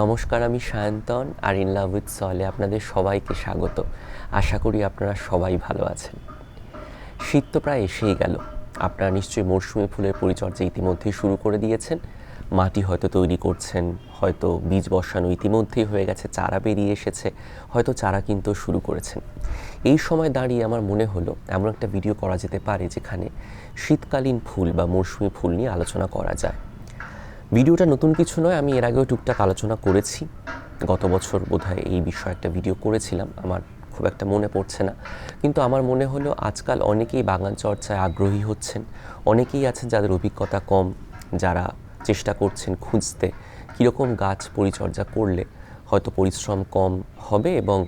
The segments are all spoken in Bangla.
নমস্কার, আমি সায়ন্তন আর ইন লাভ উইথ সলে আপনাদের সবাইকে স্বাগত। আশা করি আপনারা সবাই ভালো আছেন। শীত তো প্রায় এসেই গেল। আপনারা নিশ্চয়ই মরশুমি ফুলের পরিচর্যা ইতিমধ্যেই শুরু করে দিয়েছেন। মাটি হয়তো তৈরি করছেন, হয়তো বীজ বসানো ইতিমধ্যেই হয়ে গেছে, চারা বেরিয়ে এসেছে, হয়তো চারা কিন্তু শুরু করেছেন। এই সময় দাঁড়িয়ে আমার মনে হলো, এমন একটা ভিডিও করা যেতে পারে যেখানে শীতকালীন ফুল বা মরশুমি ফুল নিয়ে আলোচনা করা যায়। ভিডিওটা নতুন কিছু নয়, আমি এর আগেও টুকটাক আলোচনা করেছি। গত বছর বোধহয় এই বিষয়ে একটা ভিডিও করেছিলাম, আমার খুব একটা মনে পড়ছে না। কিন্তু আমার মনে হলো আজকাল অনেকেই বাগান চর্চায় আগ্রহী হচ্ছেন, অনেকেই আছেন যাদের অভিজ্ঞতা কম, যারা চেষ্টা করছেন খুঁজতে কীরকম গাছ পরিচর্যা করলে হয়তো পরিশ্রম কম হবে এবং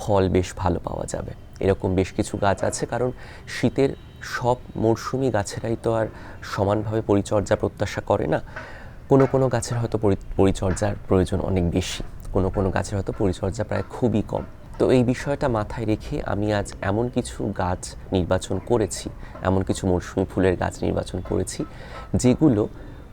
ফল বেশ ভালো পাওয়া যাবে। এরকম বেশ কিছু গাছ আছে, কারণ শীতের সব মরশুমি গাছেরাই তো আর সমানভাবে পরিচর্যা প্রত্যাশা করে না। কোনো কোনো গাছের হয়তো পরি- পরিচর্যার প্রয়োজন অনেক বেশি। কোনো কোনো গাছের হয়তো পরিচর্যা প্রায় খুবই কম। তো এই বিষয়টা মাথায় রেখে আমি আজ এমন কিছু গাছ নির্বাচন করেছি, এমন কিছু মরশুমি ফুলের গাছ নির্বাচন করেছি, যেগুলো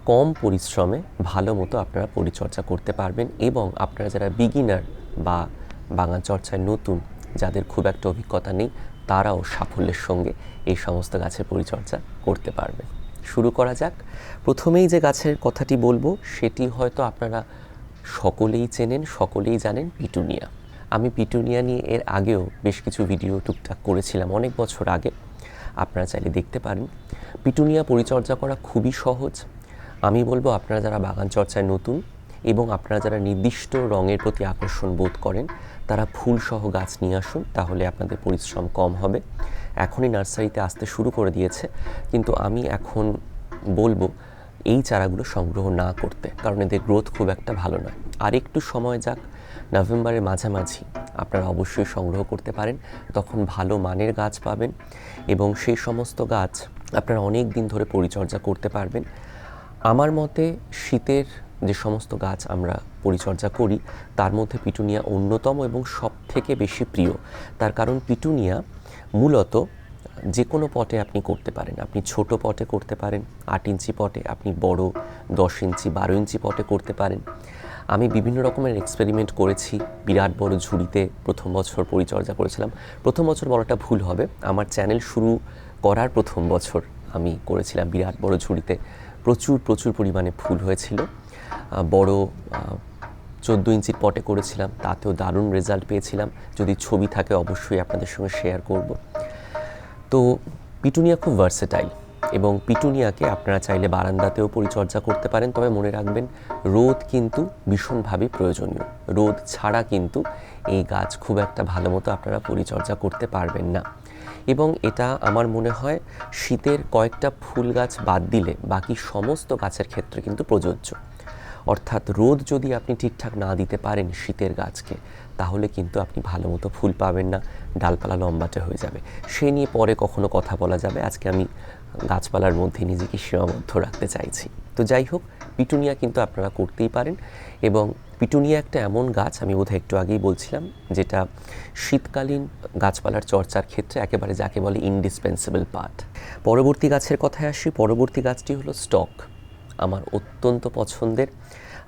কম পরিশ্রমে ভালো মতো আপনারা পরিচর্যা করতে পারবেন এবং আপনারা যারা বিগিনার বা বাগান চর্চায় নতুন, যাদের খুব একটা অভিজ্ঞতা নেই, তারাও সাফল্যের সঙ্গে এই সমস্ত গাছের পরিচর্যা করতে পারবেন। শুরু করা যাক। প্রথমেই যে গাছের কথাটি বলব, সেটি হয়তো আপনারা সকলেই চেনেন, সকলেই জানেন পিটুনিয়া। আমি পিটুনিয়া নিয়ে এর আগেও বেশ কিছু ভিডিও টুকটাক করেছিলাম অনেক বছর আগে। আপনারা চাইলে দেখতে পারেন। পিটুনিয়া পরিচর্যা করা খুবই সহজ। আমি বলব, আপনারা যারা বাগান চর্চায় নতুন এবং আপনারা যারা নির্দিষ্ট রঙের প্রতি আকর্ষণ বোধ করেন, তারা ফুলসহ গাছ নিয়ে আসুন, তাহলে আপনাদের পরিশ্রম কম হবে। এখনই নার্সারিতে আসতে শুরু করে দিয়েছে। কিন্তু আমি এখন বলব, এই চারাগুলো সংগ্রহ না করতে, কারণ এদের গ্রোথ খুব একটা ভালো নয়। আর একটু সময় যাক, নভেম্বরের মাঝামাঝি আপনারা অবশ্যই সংগ্রহ করতে পারেন, তখন ভালো মানের গাছ পাবেন এবং সেই সমস্ত গাছ আপনারা অনেক দিন ধরে পরিচর্যা করতে পারবেন। আমার মতে শীতের যে সমস্ত গাছ আমরা পরিচর্যা করি, তার মধ্যে পিটুনিয়া অন্যতম এবং সব থেকে বেশি প্রিয়। তার কারণ পিটুনিয়া মূলত যে কোনো পটে আপনি করতে পারেন। আপনি ছোট পটে করতে পারেন, আট ইঞ্চি পটে, আপনি বড় দশ ইঞ্চি, বারো ইঞ্চি পটে করতে পারেন। আমি বিভিন্ন রকমের এক্সপেরিমেন্ট করেছি, বিরাট বড় ঝুড়িতে প্রথম বছর পরিচর্যা করেছিলাম। প্রথম বছর বলাটা ভুল হবে, আমার চ্যানেল শুরু করার প্রথম বছর আমি করেছিলাম বিরাট বড় ঝুড়িতে। প্রচুর প্রচুর পরিমাণে ফুল হয়েছিল। বড় চোদ্দ ইঞ্চির পটে করেছিলাম, তাতেও দারুণ রেজাল্ট পেয়েছিলাম। যদি ছবি থাকে, অবশ্যই আপনাদের সঙ্গে শেয়ার করব। তো পিটুনিয়া খুব ভার্সেটাইল এবং পিটুনিয়াকে আপনারা চাইলে বারান্দাতেও পরিচর্যা করতে পারেন, তবে মনে রাখবেন, রোদ কিন্তু ভীষণভাবে প্রয়োজনীয়। রোদ ছাড়া কিন্তু এই গাছ খুব একটা ভালো মতো আপনারা পরিচর্যা করতে পারবেন না। এবং এটা আমার মনে হয়, শীতের কয়েকটা ফুল গাছ বাদ দিলে বাকি সমস্ত গাছের ক্ষেত্রে কিন্তু প্রযোজ্য। অর্থাৎ রোদ যদি আপনি ঠিকঠাক না দিতে পারেন শীতের গাছকে, তাহলে কিন্তু আপনি ভালো মতো ফুল পাবেন না, ডালপালা লম্বাটে হয়ে যাবে। সে নিয়ে পরে কখনো কথা বলা যাবে। আজকে আমি গাছপালার মধ্যে নিজেকে সীমাবদ্ধ রাখতে চাইছি। তো যাই হোক, পিটুনিয়া কিন্তু আপনারা করতেই পারেন এবং পিটুনিয়া একটা এমন গাছ, আমি বোধহয় একটু আগেই বলছিলাম, যেটা শীতকালীন গাছপালার চর্চার ক্ষেত্রে একেবারে যাকে বলে ইনডিসপেন্সেবল পার্ট পরবর্তী গাছের কথায় আসি। পরবর্তী গাছটি হলো স্টক। আমার অত্যন্ত পছন্দের।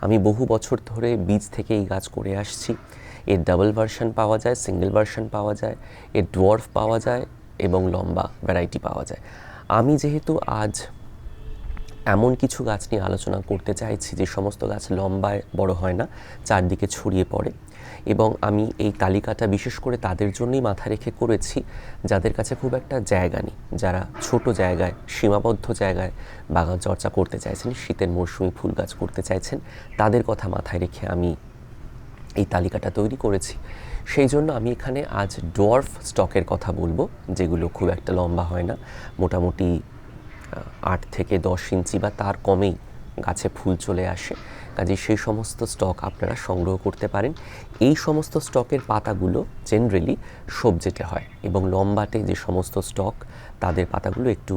আমি বহু বছর ধরে বীজ থেকে এই গাছ করে আসছি। এর ডাবল ভার্সন পাওয়া যায়, সিঙ্গেল ভার্সন পাওয়া যায়, এর ডোয়ার্ফ পাওয়া যায় এবং লম্বা ভ্যারাইটি পাওয়া যায়। আমি যেহেতু আজ এমন কিছু গাছ নিয়ে আলোচনা করতে চাইছি যে সমস্ত গাছ লম্বায় বড় হয় না, চারদিকে ছড়িয়ে পড়ে। এবং আমি এই তালিকাটা বিশেষ করে তাদের জন্যই মাথা রেখে করেছি, যাদের কাছে খুব একটা জায়গা নেই। যারা ছোট জায়গায়, সীমাবদ্ধ জায়গায় বাগান চর্চা করতে চাইছেন, শীতের মরশুমি ফুল গাছ করতে চাইছেন, তাদের কথা মাথায় রেখে আমি এই তালিকাটা তৈরি করেছি। সেই জন্য আমি এখানে আজ ডোয়ার্ফ স্টকের কথা বলব, যেগুলো খুব একটা লম্বা হয় না, মোটামুটি আট থেকে দশ ইঞ্চি বা তার কমেই গাছে ফুল চলে আসে। কাজে সেই সমস্ত স্টক আপনারা সংগ্রহ করতে পারেন। এই সমস্ত স্টকের পাতাগুলো জেনারেলি সবজেটে হয় এবং লম্বাটে যে সমস্ত স্টক, তাদের পাতাগুলো একটু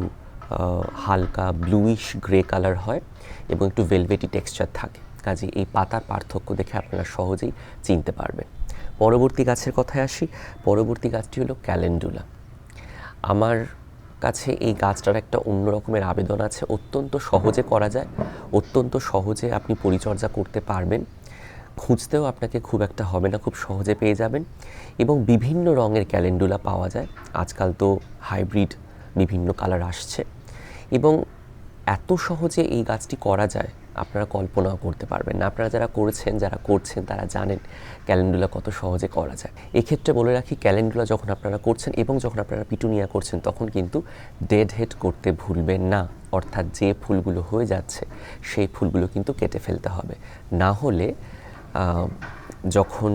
হালকা ব্লুইশ গ্রে কালার হয় এবং একটু ভেলভেটি টেক্সচার থাকে। কাজে এই পাতার পার্থক্য দেখে আপনারা সহজেই চিনতে পারবেন। পরবর্তী গাছের কথায় আসি। পরবর্তী গাছটি হলো ক্যালেন্ডুলা আমার কাছে এই গাছটার একটা অন্য রকমের আবেদন আছে। অত্যন্ত সহজে করা যায়। অত্যন্ত সহজে আপনি পরিচর্যা করতে পারবেন। খুঁজতেও আপনাকে খুব একটা হবে না, খুব সহজে পেয়ে যাবেন এবং বিভিন্ন রঙের ক্যালেন্ডুলা পাওয়া যায়। আজকাল তো হাইব্রিড বিভিন্ন কালার আসছে এবং এত সহজে এই গাছটি করা যায় আপনারা কল্পনাও করতে পারবেন না। আপনারা যারা করেছেন, যারা করছেন, তারা জানেন ক্যালেন্ডুলা কত সহজে করা যায়। এক্ষেত্রে বলে রাখি, ক্যালেন্ডুলা যখন আপনারা করছেন এবং যখন আপনারা পিটুনিয়া করছেন, তখন কিন্তু ডেড হেড করতে ভুলবেন না। অর্থাৎ যে ফুলগুলো হয়ে যাচ্ছে, সেই ফুলগুলো কিন্তু কেটে ফেলতে হবে। না হলে যখন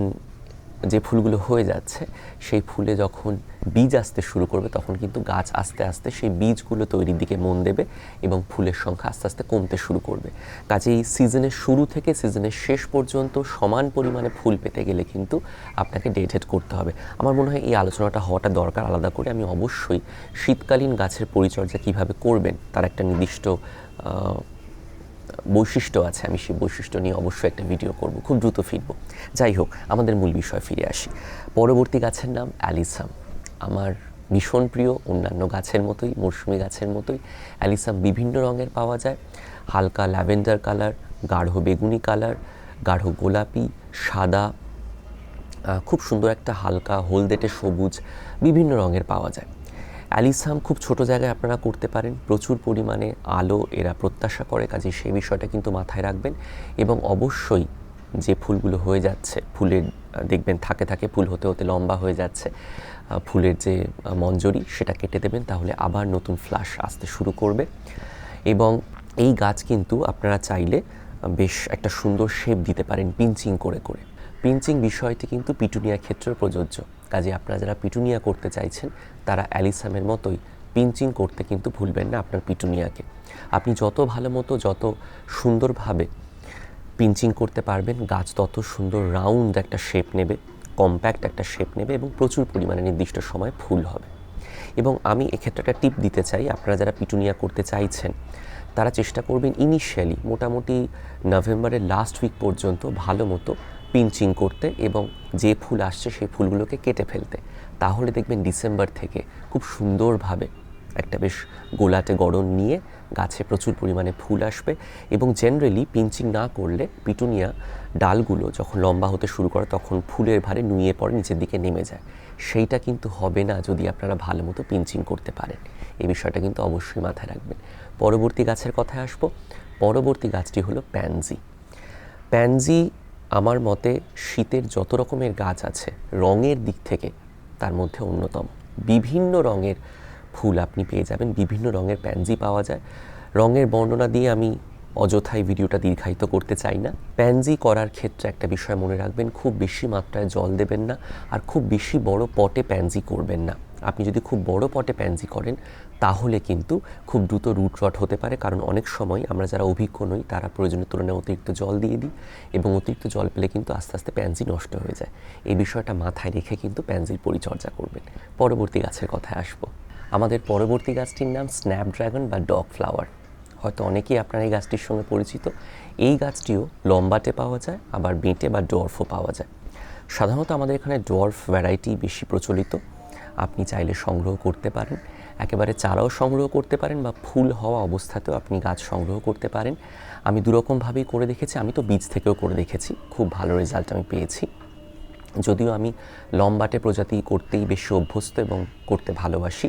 যে ফুলগুলো হয়ে যাচ্ছে, সেই ফুলে যখন বীজ আসতে শুরু করবে, তখন কিন্তু গাছ আস্তে আস্তে সেই বীজগুলো তৈরির দিকে মন দেবে এবং ফুলের সংখ্যা আস্তে আস্তে কমতে শুরু করবে। কাজেই সিজনের শুরু থেকে সিজনের শেষ পর্যন্ত সমান পরিমাণে ফুল পেতে গেলে কিন্তু আপনাকে ডেট করতে হবে। আমার মনে হয় এই আলোচনাটা হওয়াটা দরকার আলাদা করে। আমি অবশ্যই শীতকালীন গাছের পরিচর্যা কীভাবে করবেন, তার একটা নির্দিষ্ট বৈশিষ্ট্য আছে, আমি সেই বৈশিষ্ট্য নিয়ে অবশ্যই একটা ভিডিও করব, খুব দ্রুত ফিরব। যাই হোক, আমাদের মূল বিষয় ফিরে আসি। পরবর্তী গাছের নাম অ্যালিসাম। আমার ভীষণ প্রিয়, অন্যান্য গাছের মতোই মরশুমি গাছের মতোই, অ্যালিসাম বিভিন্ন রঙের পাওয়া যায়। হালকা ল্যাভেন্ডার কালার, গাঢ় বেগুনি কালার, গাঢ় গোলাপি, সাদা খুব সুন্দর একটা হালকা হলদেটে সবুজ, বিভিন্ন রঙের পাওয়া যায়। অ্যালিসাম খুব ছোট জায়গায় আপনারা করতে পারেন। প্রচুর পরিমাণে আলো এরা প্রত্যাশা করে, কাজে সেই বিষয়টা কিন্তু মাথায় রাখবেন। এবং অবশ্যই যে ফুলগুলো হয়ে যাচ্ছে, ফুলের দেখবেন থাকে থাকে ফুল হতে হতে লম্বা হয়ে যাচ্ছে ফুলের যে মঞ্জরি সেটা কেটে দেবেন, তাহলে আবার নতুন ফ্লাশ আসতে শুরু করবে। এবং এই গাছ কিন্তু আপনারা চাইলে বেশ একটা সুন্দর শেপ দিতে পারেন পিঞ্চিং করে করে। পিঞ্চিং বিষয়টি কিন্তু পিটুনিয়া ক্ষেত্রে প্রযোজ্য। কাজে আপনারা যারা পিটুনিয়া করতে চাইছেন, তারা অ্যালিসামের মতোই পিঞ্চিং করতে কিন্তু ভুলবেন না আপনার পিটুনিয়াকে। আপনি যত ভালো মতো, যত সুন্দরভাবে পিঞ্চিং করতে পারবেন, গাছ তত সুন্দর রাউন্ড একটা শেপ নেবে, কম্প্যাক্ট একটা শেপ নেবে এবং প্রচুর পরিমাণে নির্দিষ্ট সময় ফুল হবে। এবং আমি এক্ষেত্রে একটা টিপ দিতে চাই, আপনারা যারা পিটুনিয়া করতে চাইছেন, তারা চেষ্টা করবেন ইনিশিয়ালি মোটামুটি নভেম্বরের লাস্ট উইক পর্যন্ত ভালো মতো পিঞ্চিং করতে এবং যে ফুল আসছে সেই ফুলগুলোকে কেটে ফেলতে। তাহলে দেখবেন ডিসেম্বর থেকে খুব সুন্দরভাবে একটা বেশ গোলাটে গড়ন নিয়ে গাছে প্রচুর পরিমাণে ফুল আসবে এবং জেনারেলি পিঞ্চিং না করলে পিটুনিয়া ডালগুলো যখন লম্বা হতে শুরু করে তখন ফুলের ভারে নুয়ে পড়ে, নিচের দিকে নেমে যায়। সেইটা কিন্তু হবে না যদি আপনারা ভালো মতো পিঞ্চিং করতে পারেন। এই বিষয়টা কিন্তু অবশ্যই মাথায় রাখবেন। পরবর্তী গাছের কথায় আসব। পরবর্তী গাছটি হলো প্যানজি। প্যানজি আমার মতে শীতের যত রকমের গাছ আছে, রঙের দিক থেকে তার মধ্যে অন্যতম। বিভিন্ন রঙের ফুল আপনি পেয়ে যাবেন, বিভিন্ন রঙের প্যানজি পাওয়া যায়। রঙের বর্ণনা দিয়ে আমি অযথাই ভিডিওটা দীর্ঘায়িত করতে চাই না। প্যানজি করার ক্ষেত্রে একটা বিষয় মনে রাখবেন, খুব বেশি মাত্রায় জল দেবেন না আর খুব বেশি বড় পটে প্যানজি করবেন না। আপনি যদি খুব বড় পটে প্যানজি করেন তাহলে কিন্তু খুব দ্রুত রুট রট হতে পারে। কারণ অনেক সময় আমরা যারা অভিজ্ঞ নই, তারা প্রয়োজনের তুলনায় অতিরিক্ত জল দিয়ে দিই এবং অতিরিক্ত জল পেলে কিন্তু আস্তে আস্তে প্যানজি নষ্ট হয়ে যায়। এই বিষয়টা মাথায় রেখে কিন্তু প্যানজির পরিচর্যা করবেন। পরবর্তী গাছের কথায় আসব। আমাদের পরবর্তী গাছটির নাম স্ন্যাপড্রাগন বা ডগ ফ্লাওয়ার। হয়তো অনেকেই আপনার এই গাছটির সঙ্গে পরিচিত। এই গাছটিও লম্বাটে পাওয়া যায়, আবার বেঁটে বা ডোয়ার্ফও পাওয়া যায়। সাধারণত আমাদের এখানে ডোয়ার্ফ ভ্যারাইটি বেশি প্রচলিত। আপনি চাইলে সংগ্রহ করতে পারেন। একেবারে চারাও সংগ্রহ করতে পারেন বা ফুল হওয়া অবস্থাতেও আপনি গাছ সংগ্রহ করতে পারেন। আমি দুরকমভাবেই করে দেখেছি, আমি তো বীজ থেকেও করে দেখেছি, খুব ভালো রেজাল্ট আমি পেয়েছি। যদিও আমি লম্বাটে প্রজাতি করতেই বেশি অভ্যস্ত এবং করতে ভালোবাসি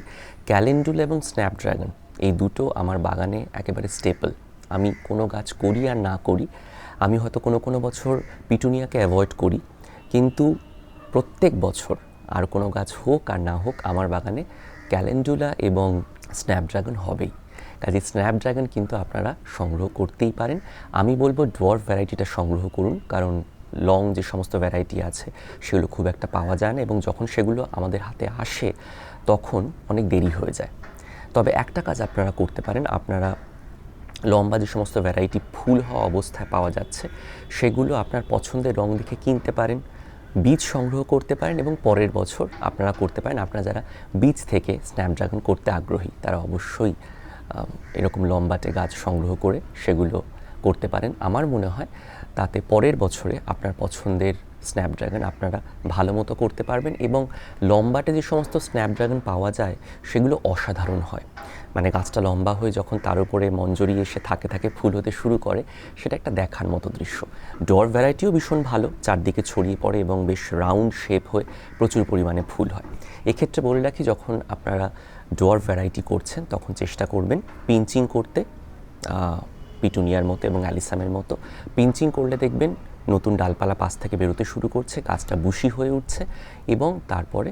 ক্যালেন্ডুল এবং স্ন্যাপড্রাগন এই দুটো আমার বাগানে একেবারে স্টেপল আমি কোনো গাছ করি আর না করি, আমি হয়তো কোনো কোনো বছর পিটুনিয়াকে অ্যাভয়েড করি, কিন্তু প্রত্যেক বছর আর কোনো গাছ হোক আর না হোক আমার বাগানে ক্যালেন্ডুলা এবং স্ন্যাপড্রাগন হবেই। কাজে স্ন্যাপড্রাগন কিন্তু আপনারা সংগ্রহ করতেই পারেন। আমি বলব ডোয়ার্ফ ভ্যারাইটিটা সংগ্রহ করুন, কারণ লং যে সমস্ত ভ্যারাইটি আছে, সেগুলো খুব একটা পাওয়া যায় না এবং যখন সেগুলো আমাদের হাতে আসে, তখন অনেক দেরি হয়ে যায়। তবে একটা কাজ আপনারা করতে পারেন, আপনারা লম্বা যে সমস্ত ভ্যারাইটি ফুল হওয়া অবস্থায় পাওয়া যাচ্ছে, সেগুলো আপনার পছন্দের রং দেখে কিনতে পারেন। বীজ সংগ্রহ করতে পারেন এবং পরের বছর আপনারা করতে পারেন। আপনারা যারা বীজ থেকে স্ন্যাপড্রাগন করতে আগ্রহী, তারা অবশ্যই এরকম লম্বাটে গাছ সংগ্রহ করে সেগুলো করতে পারেন। আমার মনে হয় তাতে পরের বছরে আপনার পছন্দের স্ন্যাপড্রাগন আপনারা ভালো মতো করতে পারবেন এবং লম্বাটে যে সমস্ত স্ন্যাপড্রাগন পাওয়া যায়, সেগুলো অসাধারণ হয়। মানে গাছটা লম্বা হয়ে যখন তার উপরে মঞ্জরি এসে থাকে থাকে ফুল হতে শুরু করে, সেটা একটা দেখার মতো দৃশ্য। ডর ভ্যারাইটিও ভীষণ ভালো, চারদিকে ছড়িয়ে পড়ে এবং বেশ রাউন্ড শেপ হয়ে প্রচুর পরিমাণে ফুল হয়। এক্ষেত্রে বলে রাখি, যখন আপনারা ডোয়ার ভ্যারাইটি করছেন, তখন চেষ্টা করবেন পিঞ্চিং করতে পিটুনিয়ার মতো এবং অ্যালিসামের মতো। পিঞ্চিং করলে দেখবেন নতুন ডালপালা পাশ থেকে বেরোতে শুরু করছে, গাছটা বুশি হয়ে উঠছে এবং তারপরে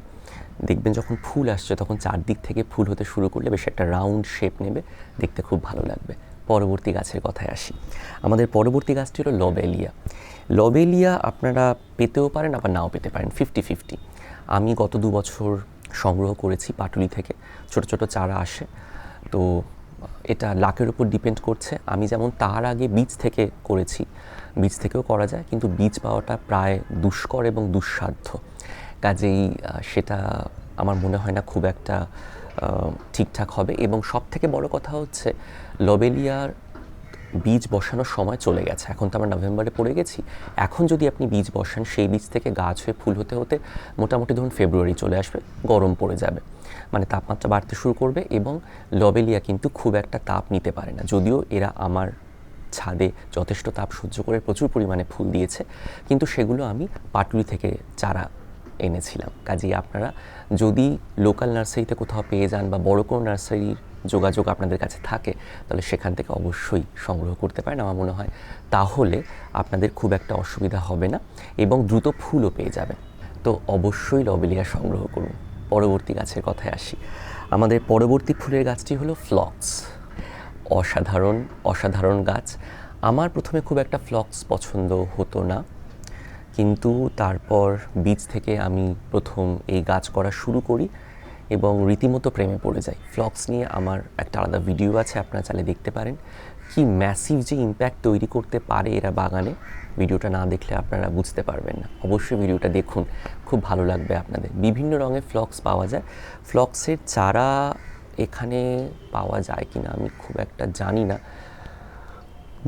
দেখবেন যখন ফুল আসছে, তখন চারদিক থেকে ফুল হতে শুরু করলে বেশ একটা রাউন্ড শেপ নেবে, দেখতে খুব ভালো লাগবে। পরবর্তী গাছের কথায় আসি। আমাদের পরবর্তী গাছটি হলো লবেলিয়া লবেলিয়া আপনারা পেতেও পারেন, আবার নাও পেতে পারেন। ফিফটি ফিফটি আমি গত দু বছর সংগ্রহ করেছি পাটুলি থেকে। ছোট ছোট চারা আসে। তো এটা লাকের উপর ডিপেন্ড করছে। আমি যেমন তার আগে বীজ থেকে করেছি, বীজ থেকেও করা যায়, কিন্তু বীজ পাওয়াটা প্রায় দুষ্কর এবং দুঃসাধ্য। কাজেই সেটা আমার মনে হয় না খুব একটা ঠিকঠাক হবে। এবং সব থেকে বড় কথা হচ্ছে, লবেলিয়ার বীজ বসানোর সময় চলে গেছে। এখন তো আমরা নভেম্বরে পড়ে গেছি। এখন যদি আপনি বীজ বসান, সেই বীজ থেকে গাছ হয়ে ফুল হতে হতে মোটামুটি ধরুন ফেব্রুয়ারি চলে আসবে, গরম পড়ে যাবে। মানে তাপমাত্রা বাড়তে শুরু করবে এবং লবেলিয়া কিন্তু খুব একটা তাপ নিতে পারে না। যদিও এরা আমার ছাদে যথেষ্ট তাপ সহ্য করে প্রচুর পরিমাণে ফুল দিয়েছে। কিন্তু সেগুলো আমি পাটুলি থেকে চারা এনেছিলাম। কাজেই আপনারা যদি লোকাল নার্সারিতে কোথাও পেয়ে যান বা বড় কোনো নার্সারির যোগাযোগ আপনাদের কাছে থাকে, তাহলে সেখান থেকে অবশ্যই সংগ্রহ করতে পারেন আমার মনে হয়। তাহলে আপনাদের খুব একটা অসুবিধা হবে না এবং দ্রুত ফুলও পেয়ে যাবেন। তো অবশ্যই লবেলিয়া সংগ্রহ করুন। পরবর্তী গাছের কথায় আসি। আমাদের পরবর্তী ফুলের গাছটি হলো ফ্লক্স। অসাধারণ অসাধারণ গাছ। আমার প্রথমে খুব একটা ফ্লক্স পছন্দ হতো না। কিন্তু তারপর বীজ থেকে আমি প্রথম এই গাছ করা শুরু করি এবং রীতিমতো প্রেমে পড়ে যাই। ফ্লক্স নিয়ে আমার একটা আলাদা ভিডিও আছে, আপনারা চাইলে দেখতে পারেন। কি ম্যাসিভ যে ইম্প্যাক্ট তৈরি করতে পারে এরা বাগানে ভিডিওটা না দেখলে আপনারা বুঝতে পারবেন না। অবশ্যই ভিডিওটা দেখুন, খুব ভালো লাগবে আপনাদের। বিভিন্ন রঙের ফ্লক্স পাওয়া যায়। ফ্লক্সের চারা এখানে পাওয়া যায় কিনা আমি খুব একটা জানি না।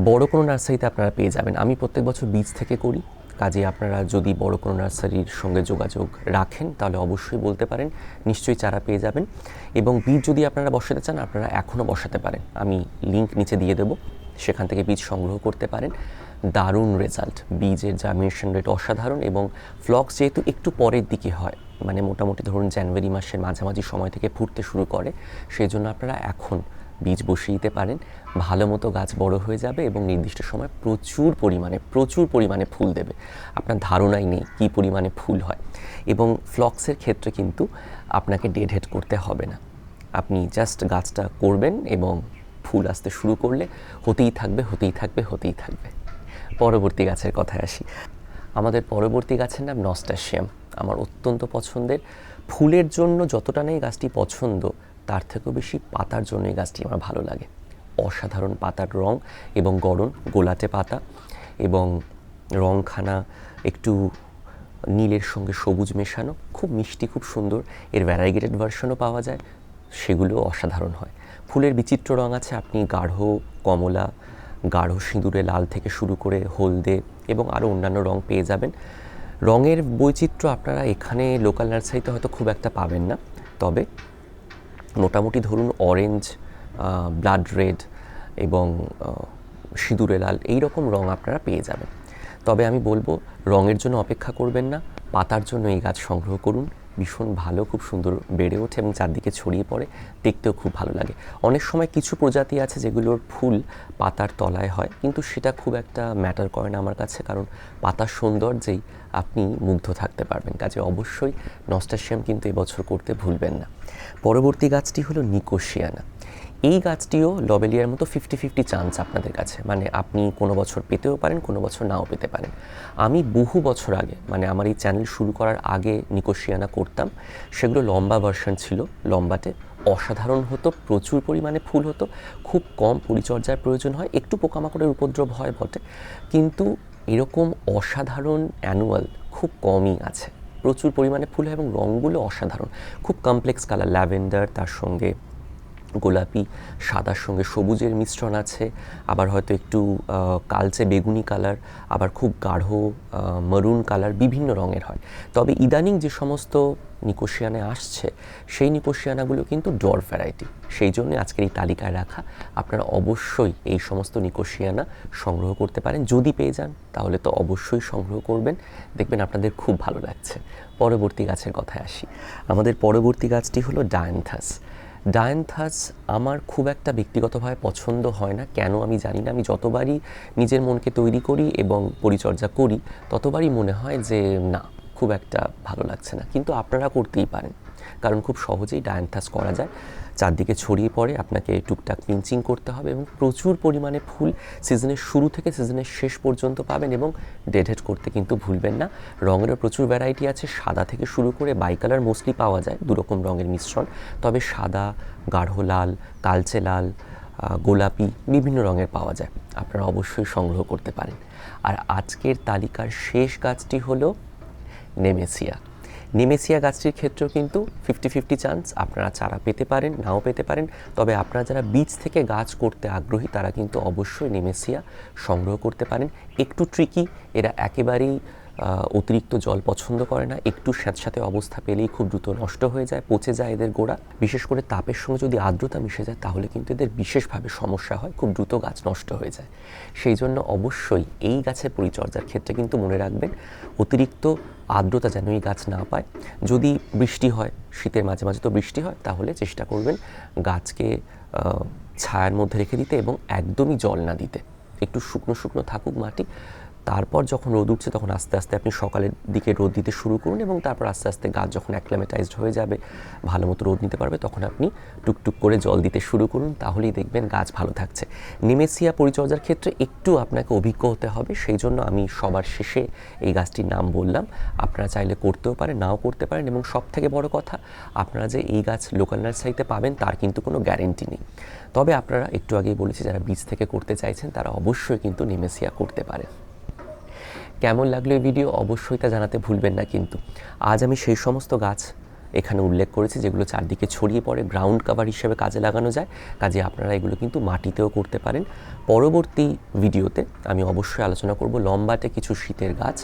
বড় কোনো নার্সারিতে আপনারা পেয়ে যাবেন। আমি প্রত্যেক বছর বীজ থেকে করি। কাজে আপনারা যদি বড় কোনো নার্সারির সঙ্গে যোগাযোগ রাখেন, তাহলে অবশ্যই বলতে পারেন, নিশ্চয়ই চারা পেয়ে যাবেন। এবং বীজ যদি আপনারা বসাতে চান, আপনারা এখনও বসাতে পারেন। আমি লিংক নিচে দিয়ে দেবো, সেখান থেকে বীজ সংগ্রহ করতে পারেন। দারুণ রেজাল্ট। বীজের জার্মিনেশন রেট অসাধারণ এবং ফ্লক্স যেহেতু একটু পরের দিকে হয় মানে মোটামুটি ধরুন জানুয়ারি মাসের মাঝামাঝি সময় থেকে ফুটতে শুরু করে সেই জন্য আপনারা এখন বীজ বসিয়ে দিতে পারেন, ভালো মতো গাছ বড় হয়ে যাবে এবং নির্দিষ্ট সময় প্রচুর পরিমাণে প্রচুর পরিমাণে ফুল দেবে। আপনার ধারণাই নেই কী পরিমাণে ফুল হয়। এবং ফ্লক্সের ক্ষেত্রে কিন্তু আপনাকে ডেড হেড করতে হবে না। আপনি জাস্ট গাছটা করবেন এবং ফুল আসতে শুরু করলে হতেই থাকবে হতেই থাকবে হতেই থাকবে। পরবর্তী গাছের কথায় আসি। আমাদের পরবর্তী গাছের নাম নস্টাশিয়াম আমার অত্যন্ত পছন্দের। ফুলের জন্য যতটা নেই গাছটি পছন্দ তার থেকেও বেশি পাতার জন্য এই গাছটি আমার ভালো লাগে। অসাধারণ পাতার রং এবং গড়ন, গোলাটে পাতা এবং রংখানা একটু নীলের সঙ্গে সবুজ মেশানো, খুব মিষ্টি, খুব সুন্দর। এর ভ্যারাইগেটেড ভার্সনও পাওয়া যায় সেগুলো অসাধারণ হয়। ফুলের বিচিত্র রং আছে, আপনি গাঢ় কমলা, গাঢ় সিঁদুরে লাল থেকে শুরু করে হলদে এবং আরও অন্যান্য রং পেয়ে যাবেন। রঙের বৈচিত্র্য আপনারা এখানে লোকাল নার্সারিতে হয়তো খুব একটা পাবেন না, তবে মোটামুটি ধরুন অরেঞ্জ ব্লাড রেড এবং সিঁদুরে লাল এই রকম রং আপনারা পেয়ে যাবেন। তবে আমি বলব, রঙের জন্য অপেক্ষা করবেন না, পাতার জন্য এই গাছ সংগ্রহ করুন। ভীষণ ভালো, খুব সুন্দর বেড়ে ওঠে এবং চারদিকে ছড়িয়ে পড়ে, দেখতেও খুব ভালো লাগে। অনেক সময় কিছু প্রজাতি আছে যেগুলোর ফুল পাতার তলায় হয়, কিন্তু সেটা খুব একটা ম্যাটার করে না আমার কাছে, কারণ পাতার সৌন্দর্যেই আপনি মুগ্ধ থাকতে পারবেন। কাজে অবশ্যই নস্টাশিয়াম কিন্তু এবছর করতে ভুলবেন না। পরবর্তী গাছটি হলো নিকোশিয়ানা। এই গাছটিও লবেলিয়ার মতো ফিফটি ফিফটি চান্স আপনাদের কাছে। মানে আপনি কোনো বছর পেতেও পারেন, কোনো বছর নাও পেতে পারেন। আমি বহু বছর আগে মানে আমার এই চ্যানেল শুরু করার আগে নিকোশিয়ানা করতাম। সেগুলো লম্বা ভার্সন ছিল। লম্বাতে অসাধারণ হতো, প্রচুর পরিমাণে ফুল হতো। খুব কম পরিচর্যার প্রয়োজন হয়। একটু পোকামাকড়ের উপদ্রব হয় বটে। কিন্তু এরকম অসাধারণ অ্যানুয়াল খুব কমই আছে। প্রচুর পরিমাণে ফুল হয় এবং রঙগুলো অসাধারণ। খুব কমপ্লেক্স কালার ল্যাভেন্ডার, তার সঙ্গে গোলাপি, সাদার সঙ্গে সবুজের মিশ্রণ আছে, আবার হয়তো একটু কালচে বেগুনি কালার, আবার খুব গাঢ় মরুন কালার বিভিন্ন রঙের হয়। তবে ইদানিং যে সমস্ত নিকোশিয়ানে আসছে, সেই নিকোশিয়ানাগুলো কিন্তু ডর ভ্যারাইটি। সেই জন্য আজকের এই তালিকায় রাখা, আপনারা অবশ্যই এই সমস্ত নিকোশিয়ানা সংগ্রহ করতে পারেন। যদি পেয়ে যান, তাহলে তো অবশ্যই সংগ্রহ করবেন। দেখবেন আপনাদের খুব ভালো লাগছে। পরবর্তী গাছের কথায় আসি। আমাদের পরবর্তী গাছটি হলো ডায়ান্থাস। ডায়ান্থাস আমার খুব একটা ব্যক্তিগতভাবে পছন্দ হয় না। কেন আমি জানি না। আমি যতবারই নিজের মনকে তৈরি করি এবং পরিচর্যা করি, ততবারই মনে হয় যে, না, খুব একটা ভালো লাগছে না। কিন্তু আপনারা করতেই পারেন। কারণ খুব সহজেই ডায়ান্থাস করা যায়। চারদিকে ছড়িয়ে পড়ে, আপনাকে টুকটাক পিঞ্চিং করতে হবে এবং প্রচুর পরিমাণে ফুল সিজনের শুরু থেকে সিজনের শেষ পর্যন্ত পাবেন এবং ডেডহেড করতে কিন্তু ভুলবেন না। রঙেরও প্রচুর ভ্যারাইটি আছে, সাদা থেকে শুরু করে বাই কালার মোস্টলি পাওয়া যায়, দুরকম রঙের মিশ্রণ। তবে সাদা, গাঢ় লাল, কালচে লাল গোলাপি বিভিন্ন রঙের পাওয়া যায়, আপনারা অবশ্যই সংগ্রহ করতে পারেন। আর আজকের তালিকার শেষ গাছটি হলো নেমেসিয়া নেমেসিয়া গাছটির ক্ষেত্রেও কিন্তু ফিফটি ফিফটি চান্স আপনারা চারা পেতে পারেন, নাও পেতে পারেন। তবে আপনারা যারা বীজ থেকে গাছ করতে আগ্রহী, তারা কিন্তু অবশ্যই নেমেসিয়া সংগ্রহ করতে পারেন। একটু ট্রিকি এরা একেবারেই অতিরিক্ত জল পছন্দ করে না। একটু স্যাঁতস্যাঁতে অবস্থা পেলেই খুব দ্রুত নষ্ট হয়ে যায়, পচে যায় এদের গোড়া। বিশেষ করে তাপের সঙ্গে যদি আর্দ্রতা মিশে যায়, তাহলে কিন্তু এদের বিশেষভাবে সমস্যা হয়, খুব দ্রুত গাছ নষ্ট হয়ে যায়। সেই জন্য অবশ্যই এই গাছের পরিচর্যার ক্ষেত্রে কিন্তু মনে রাখবেন, অতিরিক্ত আর্দ্রতা যেন এই গাছ না পায়। যদি বৃষ্টি হয়, শীতের মাঝে মাঝে তো বৃষ্টি হয়, তাহলে চেষ্টা করবেন গাছকে ছায়ার মধ্যে রেখে দিতে এবং একদমই জল না দিতে। একটু শুকনো শুকনো থাকুক মাটি তারপর যখন রোদ উঠছে, তখন আস্তে আস্তে আপনি সকালের দিকে রোদ দিতে শুরু করুন এবং তারপর আস্তে আস্তে গাছ যখন অ্যাক্লামেটাইজড হয়ে যাবে, ভালো মতো রোদ নিতে পারবে, তখন আপনি টুকটুক করে জল দিতে শুরু করুন। তাহলেই দেখবেন গাছ ভালো থাকছে। নিমেসিয়া পরিচর্যার ক্ষেত্রে একটু আপনাকে অভিজ্ঞ হতে হবে, সেই জন্য আমি সবার শেষে এই গাছটির নাম বললাম। আপনারা চাইলে করতেও পারেন, নাও করতে পারেন এবং সব থেকে বড় কথা, আপনারা যে এই গাছ লোকাল নার্সারিতে পাবেন, তার কিন্তু কোনো গ্যারেন্টি নেই। তবে আপনারা একটু আগেই বলেছি, যারা বীজ থেকে করতে চাইছেন, তারা অবশ্যই কিন্তু নিমেসিয়া করতে পারেন। কেমন লাগল এই ভিডিও অবশ্যই তা জানাতে ভুলবেন না কিন্তু। আজ আমি সেই সমস্ত গাছ এখানে উল্লেখ করেছি যেগুলো চারদিকে ছড়িয়ে পড়ে গ্রাউন্ড কাভার হিসেবে কাজে লাগানো যায়। কাজে আপনারা এগুলো কিন্তু মাটিতেও করতে পারেন। পরবর্তী ভিডিওতে আমি অবশ্যই আলোচনা করব লম্বাটে কিছু শীতের গাছ।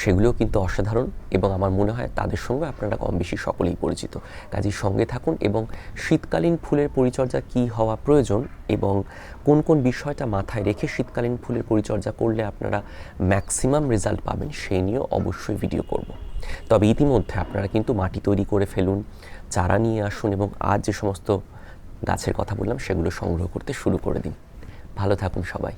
সেগুলোও কিন্তু অসাধারণ এবং আমার মনে হয় তাদের সঙ্গে আপনারা কম বেশি সকলেই পরিচিত। কাজের সঙ্গে থাকুন এবং শীতকালীন ফুলের পরিচর্যা কী হওয়া প্রয়োজন এবং কোন কোন বিষয়টা মাথায় রেখে শীতকালীন ফুলের পরিচর্যা করলে আপনারা ম্যাক্সিমাম রেজাল্ট পাবেন, সেই নিয়েও অবশ্যই ভিডিও করব। তবে ইতিমধ্যে আপনারা কিন্তু মাটি তৈরি করে ফেলুন, চারা নিয়ে আসুন এবং আজ যে সমস্ত গাছের কথা বললাম সেগুলো সংগ্রহ করতে শুরু করে দিন। ভালো থাকুন সবাই।